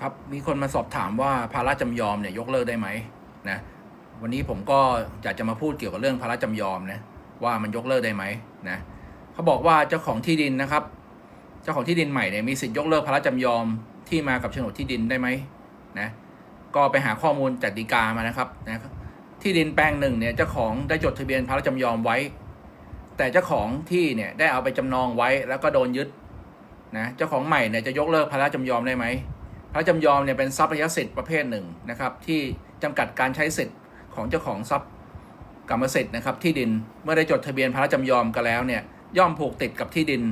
ครับมีคนมาสอบถามว่าภาระจำยอมเนี่ยยกเลิกได้ไหมนะวันนี้ผมก็อยากจะมาพูดเกี่ยวกับเรื่องภาระจำยอมนะว่ามันยกเลิกได้ไหมนะเขาบอกว่าเจ้าของที่ดินนะครับ เจ้าของที่ดินใหม่เนี่ยมีสิทธิ์ยกเลิกภาระจำยอมที่มากับโฉนดที่ดินได้ไหมนะก็ไปหาข้อมูลจากฎีกามานะครับนะที่ดินแปลงหนึ่งเนี่ยเจ้าของได้จดทะเบียนภาระจำยอมไว้ แต่เจ้าของที่เนี่ยได้เอาไปจำนองไว้แล้วก็โดนยึดนะเจ้าของใหม่เนี่ยจะยกเลิกภาระจำยอมได้ไหม พระจำยอมเนี่ยเป็นทรัพยสิทธิ์ประเภทหนึ่งนะครับ ที่จำกัดการใช้สิทธิ์ของเจ้าของทรัพย์กรรมสิทธิ์นะครับที่ดินเมื่อได้จดทะเบียนพระจำยอมกันแล้วเนี่ยย่อมผูกติดกับที่ดิน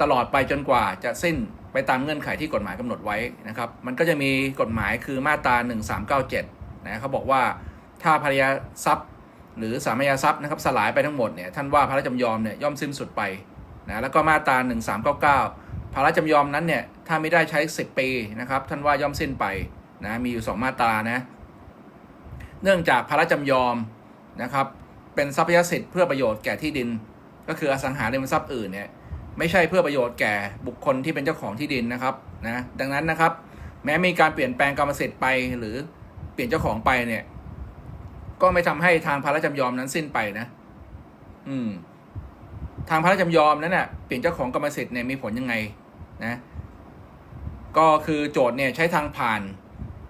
ตลอดไปจนกว่าจะสิ้นไปตามเงื่อนไขที่กฎหมายกำหนดไว้นะครับ มันก็จะมีกฎหมายคือมาตรา 1397นะเขาบอกว่าถ้าภรรยาทรัพย์ หรือสามัญทรัพย์นะครับสลายไปทั้งหมดเนี่ยท่านว่าพระจำยอมเนี่ยย่อมสิ้นสุดไปนะแล้วก็มาตรา 1399 ภาระจำยอมนั้นเนี่ยถ้าไม่ได้ใช้ 10 ปีนะครับท่านว่าย่อมสิ้นไปนะมีอยู่ 2 มาตรานะเนื่องจากภาระจำยอมนะครับเป็นทรัพยสิทธิ์เพื่อประโยชน์แก่ที่ดิน ก็คืออสังหาริมทรัพย์อื่นเนี่ยไม่ใช่เพื่อประโยชน์แก่บุคคลที่เป็นเจ้าของที่ดินนะครับนะดังนั้นนะครับ แม้มีการเปลี่ยนแปลงกรรมสิทธิ์ไปหรือเปลี่ยนเจ้าของไปเนี่ยก็ไม่ทำให้ทางภาระจำยอมนั้นสิ้นไปนะ อืม ทางพระราชจำยอมนั้นน่ะเปลี่ยนเจ้าของกรรมสิทธิ์เนี่ยมีผลยังไง นะก็คือโจทย์เนี่ยใช้ทางผ่าน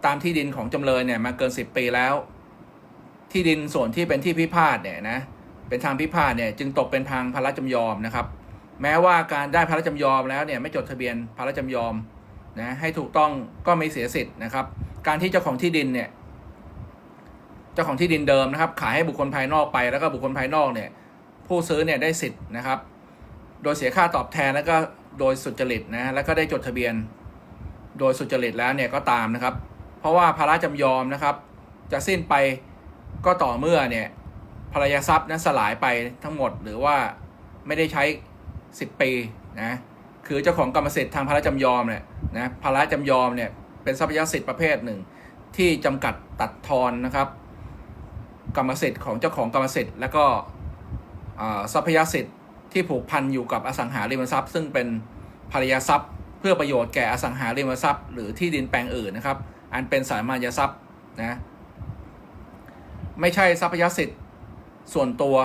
ตามที่ดินของจำเลยเนี่ยมาเกิน 10 ปีแล้ว ที่ดินส่วนที่เป็นที่พิพาทเนี่ยนะเป็นทางพิพาทเนี่ยจึงตกเป็นทางพระราชจำยอมนะครับ แม้ว่าการได้พระราชจำยอมแล้วเนี่ยไม่จดทะเบียนพระราชจำยอมนะให้ถูกต้องก็ไม่เสียสิทธิ์นะครับ การที่เจ้าของที่ดินเนี่ยเจ้าของที่ดินเดิมนะครับ ขายให้บุคคลภายนอกไปแล้วก็บุคคลภายนอกเนี่ยผู้ซื้อเนี่ยได้สิทธิ์นะครับ โดยเสียค่าตอบแทนแล้วก็ โดยสุจริตนะแล้วก็ได้จดทะเบียน โดยสุจริตแล้วเนี่ยก็ตามนะครับ เพราะว่าภาระจำยอมนะครับ จะสิ้นไปก็ต่อเมื่อเนี่ยภรรยาทรัพย์นั้นสลายไปทั้งหมดหรือว่าไม่ได้ใช้ 10 ปีนะคือเจ้าของกรรมสิทธิ์ทางภาระจำยอมเนี่ยนะภาระจำยอมเนี่ยเป็นทรัพยสิทธิ์ประเภทหนึ่ง ที่จำกัดตัดทอนนะครับกรรมสิทธิ์ของเจ้าของกรรมสิทธิ์ แล้วก็ทรัพยสิทธิ์ ที่ผูกพันอยู่กับอสังหาริมทรัพย์ซึ่งเป็นภรรยาทรัพย์ เพื่อประโยชน์แก่อสังหาริมทรัพย์ หรือที่ดินแปลงอื่นนะครับ อันเป็นสามัญทรัพย์นะไม่ใช่ทรัพยสิทธิ์ส่วนตัว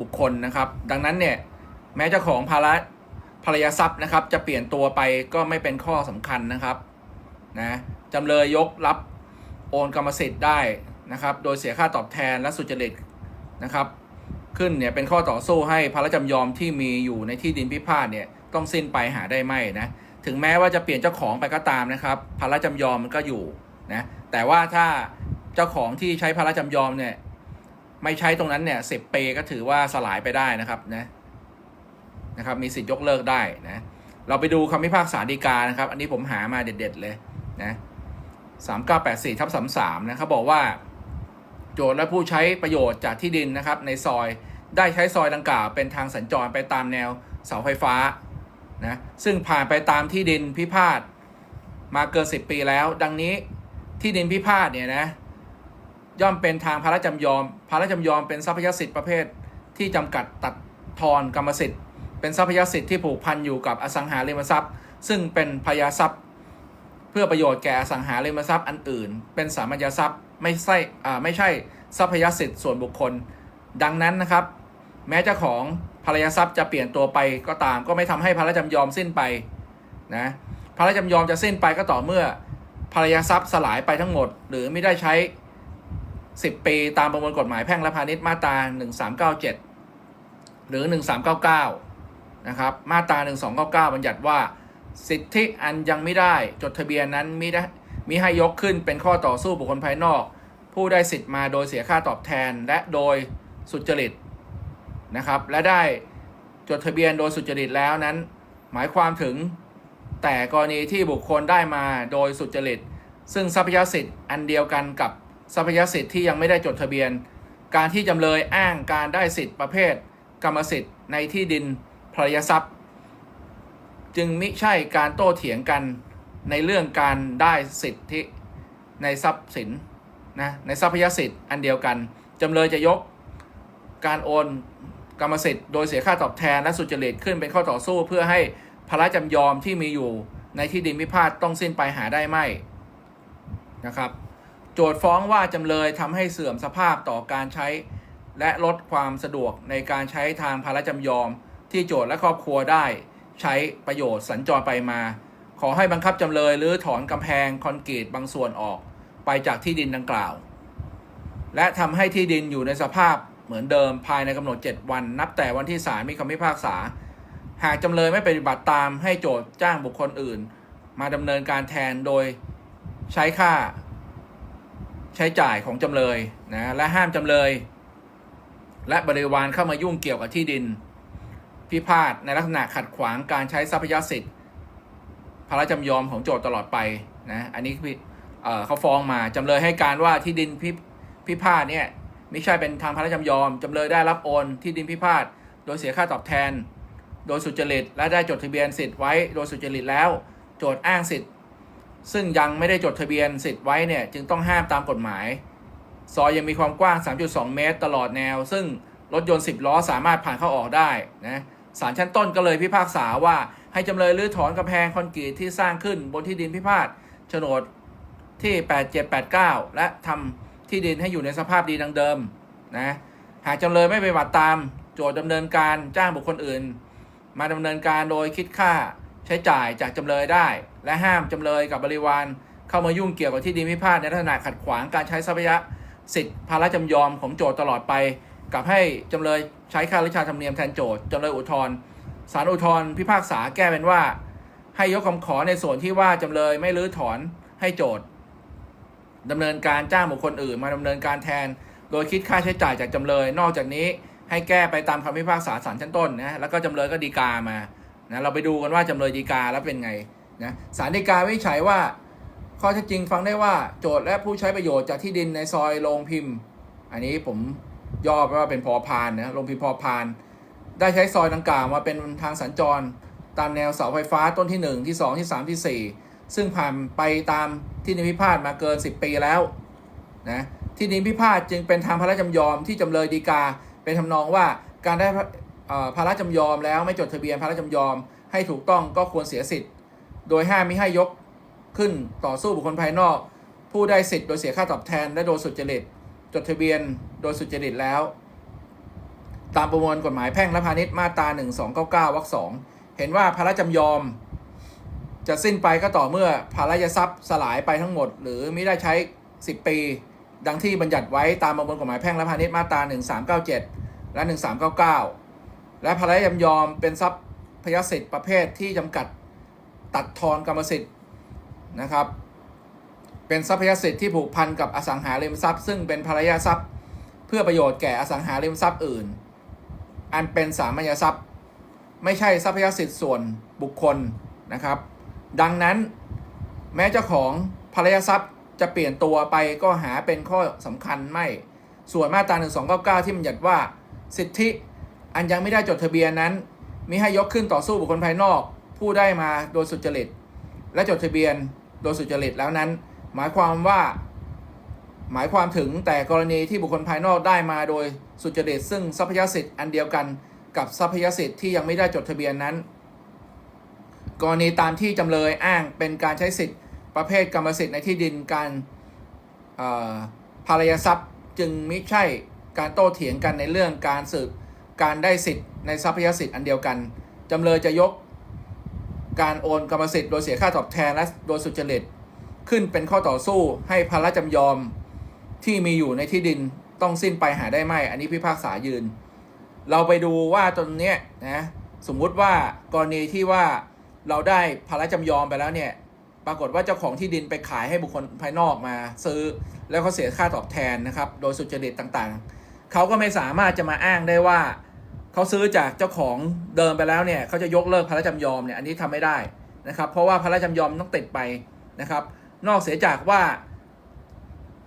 บุคคลนะครับ ดังนั้นเนี่ยแม้เจ้าของภาระภรรยาทรัพย์นะครับ จะเปลี่ยนตัวไปก็ไม่เป็นข้อสำคัญนะครับนะจำเลยยกรับโอนกรรมสิทธิ์ได้นะครับ โดยเสียค่าตอบแทนและสุจริตนะครับ ขึ้นเนี่ยเป็นข้อต่อสู้ให้พระราชจำยอมที่มีอยู่ในที่ดินพิพาทเนี่ยต้องสิ้นไปหาได้ไม่นะถึงแม้ว่าจะเปลี่ยนเจ้าของไปก็ตามนะครับพระราชจำยอมมันก็อยู่นะแต่ว่าถ้าเจ้าของที่ใช้พระราชจำยอมเนี่ยไม่ใช้ตรงนั้นเนี่ยสิบปีก็ถือว่าสลายไปได้นะครับนะนะครับมีสิทธิ์ยกเลิกได้นะเราไปดูคำพิพากษาฎีกานะครับ อันนี้ผมหามาเด็ด ๆ เลยนะสามเก้าแปดสี่ทับสามสามนะเขาบอกว่า โจทย์และผู้ใช้ประโยชน์จากที่ดินนะครับ ในซอย ได้ใช้ซอยดังกล่าวเป็นทางสัญจรไปตามแนวเสาไฟฟ้านะซึ่งผ่านไปตามที่ดินพิพาทมาเกิน 10 ปีแล้ว ดังนี้ที่ดินพิพาทเนี่ยนะย่อมเป็นทางพระราชจำยอม พระราชจำยอมเป็นทรัพยสิทธิ์ประเภท ที่จำกัดตัดทอนกรรมสิทธิ์ เป็นทรัพยสิทธิ์ที่ผูกพันอยู่กับอสังหาริมทรัพย์ ซึ่งเป็นพยาทรัพย์ เพื่อประโยชน์แก่อสังหาริมทรัพย์อันอื่น เป็นสามัญทรัพย์ไม่ใช่ไม่ใช่ทรัพยสิทธิ์ส่วนบุคคล ดังนั้นนะครับ แม้เจ้าของภรรยาทรัพย์จะเปลี่ยนตัวไปก็ตาม ก็ไม่ทำให้ภรรยาจำยอมสิ้นไปนะภรรยาจำยอมจะสิ้นไปก็ต่อเมื่อภรรยาทรัพย์สลายไปทั้งหมด หรือไม่ได้ใช้ 10 ปีตามประมวลกฎหมายแพ่งและพาณิชย์มาตรา 1397 หรือ 1399 นะครับมาตรา 1299 บัญญัติว่า สิทธิอันยังไม่ได้จดทะเบียนนั้นมิได้มิให้ยกขึ้นเป็นข้อต่อสู้บุคคลภายนอก ผู้ได้สิทธิ์มาโดยเสียค่าตอบแทนและโดยสุจริต นะครับ และได้จดทะเบียนโดยสุจริตแล้วนั้น หมายความถึงแต่กรณีที่บุคคลได้มาโดยสุจริต ซึ่งทรัพยสิทธิ์อันเดียวกันกับทรัพยสิทธิ์ที่ยังไม่ได้จดทะเบียน การที่จำเลยอ้างการได้สิทธิ์ประเภท กรรมสิทธิ์ในที่ดินภรยทรัพย์ จึงมิใช่การโต้เถียงกันในเรื่องการได้สิทธิในทรัพย์สินนะในทรัพยสิทธิ์อันเดียวกัน จำเลยจะยกการโอน กรรมสิทธิ์โดยเสียค่าตอบแทนและสุจริตขึ้นเป็นข้อต่อสู้ เพื่อให้พระราจำยอมที่มีอยู่ในที่ดินพิพาทต้องสิ้นไปหาได้ไม่นะครับ โจทย์ฟ้องว่าจำเลยทำให้เสื่อมสภาพต่อการใช้ และลดความสะดวกในการใช้ทางพาราจำยอม ที่โจทย์และครอบครัวได้ ใช้ประโยชน์สัญจรไปมา ขอให้บังคับจำเลยหรือถอนกำแพงคอนกรีตบางส่วนออก ไปจากที่ดินดังกล่าว และทำให้ที่ดินอยู่ในสภาพ เหมือนเดิมภายในกำหนด 7 วัน นับแต่วันที่ศาลมีคำพิพากษา หากจำเลยไม่ปฏิบัติตามให้โจทย์จ้างบุคคลอื่น มาดำเนินการแทนโดยใช้ค่า ใช้จ่ายของจำเลยนะและห้ามจำเลย และบริวารเข้ามายุ่งเกี่ยวกับที่ดิน พิพาทในลักษณะขัดขวางการใช้ทรัพยสิทธิ์พระราชจำยอมของโจทย์ตลอดไปนะอันนี้เเขาฟ้องมาจำเลยให้การว่าที่ดินพิพิพาทเนี่ย ไม่ใช่เป็นทางพระราชจำยอม จำเลยได้รับโอนที่ดินพิพาทโดยเสียค่าตอบแทน โดยสุจริต และได้จดทะเบียนสิทธิ์ไว้โดยสุจริตแล้ว โจทย์อ้างสิทธิ์ ซึ่งยังไม่ได้จดทะเบียนสิทธิ์ไว้เนี่ยจึงต้องห้ามตามกฎหมาย ซอยยังมีความกว้าง 3.2 เมตร ตลอดแนว ซึ่งรถยนต์ 10 ล้อสามารถผ่านเข้าออกได้นะศาลชั้นต้นก็เลยพิพากษาว่าให้จำเลยรื้อถอนกำแพงคอนกรีตที่สร้างขึ้นบนที่ดินพิพาทโฉนดที่ 8789 และทำ ที่ดินให้อยู่ในสภาพดีดังเดิมนะหากจำเลยไม่ไปฏิบัติตาม โจทย์ดำเนินการจ้างบุคคลอื่น มาดำเนินการโดยคิดค่าใช้จ่ายจากจำเลยได้ และห้ามจำเลยกับบริวารเข้ามายุ่งเกี่ยวกับที่ดินพิพาทในลักษณะขัดขวางการใช้ทรัพยสิทธิภาระจำยอมของโจทย์ตลอดไป กับให้จำเลยใช้ค่าริชาธรรมเนียมแทนโจทย์จำเลยอุทธรณ์ศาลอุทธรณ์พิพากษาแก้เป็นว่า ให้ยกคำขอในส่วนที่ว่าจำเลยไม่รื้อถอนให้โจทย์ ดำเนินการจ้างบุคคลอื่น มาดำเนินการแทน โดยคิดค่าใช้จ่ายจากจำเลย นอกจากนี้ให้แก้ไปตามคำพิพากษาศาลชั้นต้นนะแล้วก็จำเลยก็ดีกามานะเราไปดูกันว่าจำเลยดีกาแล้วเป็นไงนะศาลฎีกาวิจัยว่า ข้อเท็จจริงฟังได้ว่าโจทย์และผู้ใช้ประโยชน์จากที่ดินในซอยโรงพิมพ์ อันนี้ผมย่อไปว่าเป็นพอพานนะโรงพิมพ์พอพาน ได้ใช้ซอยดังกล่าวมาเป็นทางสัญจร ตามแนวเสาไฟฟ้าต้นที่ 1 ที่ 2 ที่ 3 ที่ 4 ซึ่งผ่านไปตามที่ดินพิพาทมาเกิน 10 ปีแล้วนะที่ดินพิพาทจึงเป็นทางพระราชจำยอมที่จำเลยดีกา เป็นทำนองว่าการได้เอ่อพระราชจำยอมแล้วไม่จดทะเบียนพระราชจำยอมให้ถูกต้องก็ควรเสียสิทธิ์ โดยห้ามมิให้ยกขึ้นต่อสู้บุคคลภายนอก ผู้ได้สิทธิ์โดยเสียค่าตอบแทนและโดยสุจริตจดทะเบียนโดยสุจริตแล้ว ตามประมวลกฎหมายแพ่งและพาณิชย์มาตรา 1299วรรคสองเห็นว่าพระราชจำยอม จะสิ้นไปก็ต่อเมื่อพระราชทรัพย์สลายไปทั้งหมด หรือมิได้ใช้ 10 ปี ดังที่บัญญัติไว้ตามประมวลกฎหมายแพ่งและพาณิชย์มาตรา 1397 และ 1399 และพระราชจำยอมเป็นทรัพย์พยสิทธิ์ประเภทที่จำกัดตัดทอนกรรมสิทธิ์นะครับ เป็นทรัพยสิทธิ์ที่ผูกพันกับอสังหาริมทรัพย์ ซึ่งเป็นภรรยาทรัพย์ เพื่อประโยชน์แก่อสังหาริมทรัพย์อื่น อันเป็นสามัญทรัพย์ ไม่ใช่ทรัพยสิทธิ์ส่วนบุคคลนะครับ ดังนั้นแม้เจ้าของภรรยาทรัพย์จะเปลี่ยนตัวไปก็หาเป็นข้อสำคัญไม่ ส่วนมาตรา 1299 ที่มันหยัดว่า สิทธิอันยังไม่ได้จดทะเบียนนั้นมิให้ยกขึ้นต่อสู้บุคคลภายนอก ผู้ได้มาโดยสุจริต และจดทะเบียนโดยสุจริตแล้วนั้น หมายความว่าหมายความถึงแต่กรณีที่บุคคลภายนอกได้มาโดยสุจริตซึ่งทรัพยสิทธิ์อันเดียวกันกับทรัพยสิทธิ์ที่ยังไม่ได้จดทะเบียนนั้น กรณีตามที่จำเลยอ้างเป็นการใช้สิทธิ์ประเภทกรรมสิทธิ์ในที่ดินการภารยทรัพย์จึงไม่ใช่การโต้เถียงกันในเรื่องการสืบการได้สิทธิ์ในทรัพยสิทธิ์อันเดียวกัน จำเลยจะยกการโอนกรรมสิทธิ์โดยเสียค่าตอบแทนและโดยสุจริตขึ้นเป็นข้อต่อสู้ให้ภาระจำยอมที่มีอยู่ในที่ดินต้องสิ้นไปหาได้ไหมอันนี้พิพากษายืน เราไปดูว่าตรงนี้นะสมมุติว่ากรณีที่ว่า เราได้ภาระจำยอมไปแล้วเนี่ย ปรากฏว่าเจ้าของที่ดินไปขายให้บุคคลภายนอกมา ซื้อแล้วเขาเสียค่าตอบแทนนะครับ โดยสุจริตต่างๆ เขาก็ไม่สามารถจะมาอ้างได้ว่าเขาซื้อจากเจ้าของเดิมไปแล้วเนี่ยเขาจะยกเลิกพระราชจำยอมเนี่ยอันนี้ทำไม่ได้นะครับ เพราะว่าพระราชจำยอมต้องติดไปนะครับ นอกเสียจากว่า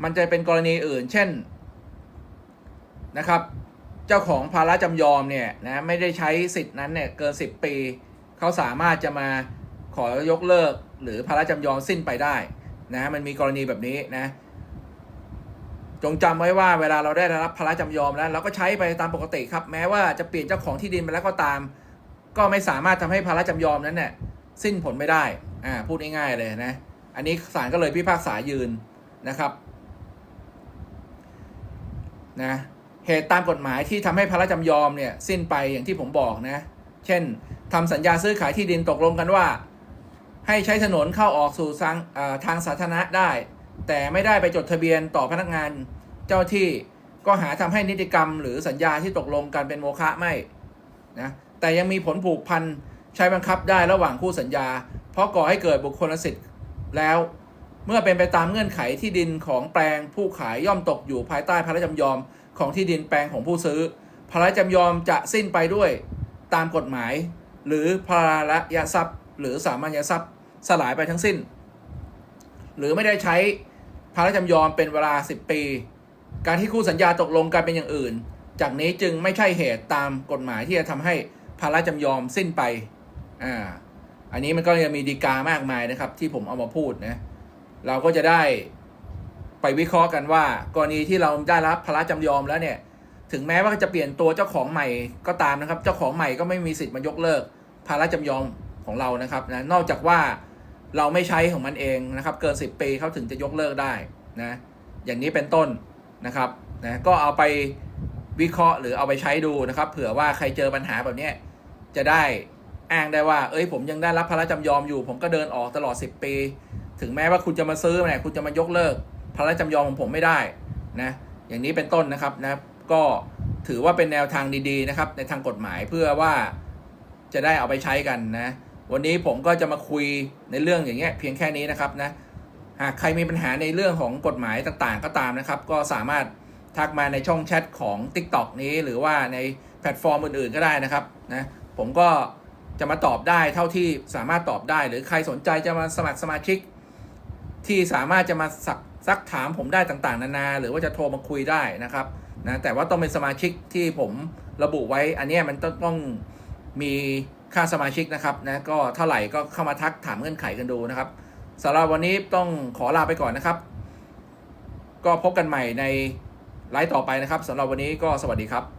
มันจะเป็นกรณีอื่น เช่นนะครับ เจ้าของภาระจำยอมเนี่ยนะไม่ได้ใช้สิทธินั้นเนี่ยเกิน 10 ปี เขาสามารถจะมาขอยกเลิกหรือภาระจำยอมสิ้นไปได้นะมันมีกรณีแบบนี้นะ จงจำไว้ว่าเวลาเราได้รับภาระจำยอมแล้ว เราก็ใช้ไปตามปกติครับ แม้ว่าจะเปลี่ยนเจ้าของที่ดินไปแล้วก็ตาม ก็ไม่สามารถทำให้ภาระจำยอมนั้นเนี่ยสิ้นผลไม่ได้อ่าพูดง่ายๆเลยนะ อันนี้ศาลก็เลยพิพากษายืนนะครับนะเหตุตามกฎหมายที่ทำให้พระราชจำยอมเนี่ยสิ้นไปอย่างที่ผมบอกนะ เช่น ทำสัญญาซื้อขายที่ดินตกลงกันว่า ให้ใช้ถนนเข้าออกสู่ทางทางสาธารณะได้ แต่ไม่ได้ไปจดทะเบียนต่อพนักงานเจ้าที่ก็หาทำให้นิติกรรม หรือสัญญาที่ตกลงกันเป็นโมฆะไม่นะแต่ยังมีผลผูกพันใช้บังคับได้ระหว่างคู่สัญญา เพราะก่อให้เกิดบุคคลสิทธิ์แล้ว เมื่อเป็นไปตามเงื่อนไขที่ดินของแปลงผู้ขายย่อมตกอยู่ภายใต้พระราชจำยอมของที่ดินแปลงของผู้ซื้อ พระราชจำยอมจะสิ้นไปด้วยตามกฎหมาย หรือพระระยะทรัพย์ หรือสามัญทรัพย์สลายไปทั้งสิ้น หรือไม่ได้ใช้พระจำยอมเป็นเวลา 10 ปี การที่คู่สัญญาตกลงกันเป็นอย่างอื่น จากนี้จึงไม่ใช่เหตุตามกฎหมายที่จะทำให้พระจำยอมสิ้นไปอ่าอันนี้มันก็ยังมีดีกามากมายนะครับ ที่ผมเอามาพูดนะเราก็จะได้ไปวิเคราะห์กันว่า กรณีที่เราได้รับพระจำยอมแล้วเนี่ย ถึงแม้ว่าจะเปลี่ยนตัวเจ้าของใหม่ก็ตามนะครับ เจ้าของใหม่ก็ไม่มีสิทธิ์มายกเลิกพระจำยอมของเรานะครับนะนอกจากว่าเราไม่ใช้ของมันเองนะครับ เกิน 10 ปีเขาถึงจะยกเลิกได้นะอย่างนี้เป็นต้นนะครับนะก็เอาไปวิเคราะห์หรือเอาไปใช้ดูนะครับ เผื่อว่าใครเจอปัญหาแบบนี้จะได้อ้างได้ว่า เอ้ยผมยังได้รับพระจำยอมอยู่ ผมก็เดินออกตลอด 10 ปี ถึงแม้ว่าคุณจะมาซื้อเนี่ยคุณจะมายกเลิกพระจำยอมของผมไม่ได้นะอย่างนี้เป็นต้นนะครับนะ ก็ถือว่าเป็นแนวทางดีๆนะครับในทางกฎหมายเพื่อว่าจะได้เอาไปใช้กันนะ วันนี้ผมก็จะมาคุยในเรื่องอย่างเงี้ยเพียงแค่นี้นะครับนะหากใครมีปัญหาในเรื่องของกฎหมายต่างๆ ก็ตามนะครับ ก็สามารถทักมาในช่องแชทของ TikTok นี้หรือว่าในแพลตฟอร์มอื่นๆก็ได้นะครับนะผมก็จะมาตอบได้เท่าที่สามารถตอบได้ หรือใครสนใจจะมาสมัครสมาชิก ที่สามารถจะมาสักซักถามผมได้ต่างๆ นานา หรือว่าจะโทรมาคุยได้นะครับ นะแต่ว่าต้องเป็นสมาชิกที่ผมระบุไว้อันนี้มันต้องต้องมีค่าสมาชิกนะครับนะก็เท่าไหร่ก็เข้ามาทักถามเงื่อนไขกันดูนะครับสำหรับวันนี้ต้องขอลาไปก่อนนะครับ ก็พบกันใหม่ในไลฟ์ต่อไปนะครับสำหรับวันนี้ก็สวัสดีครับ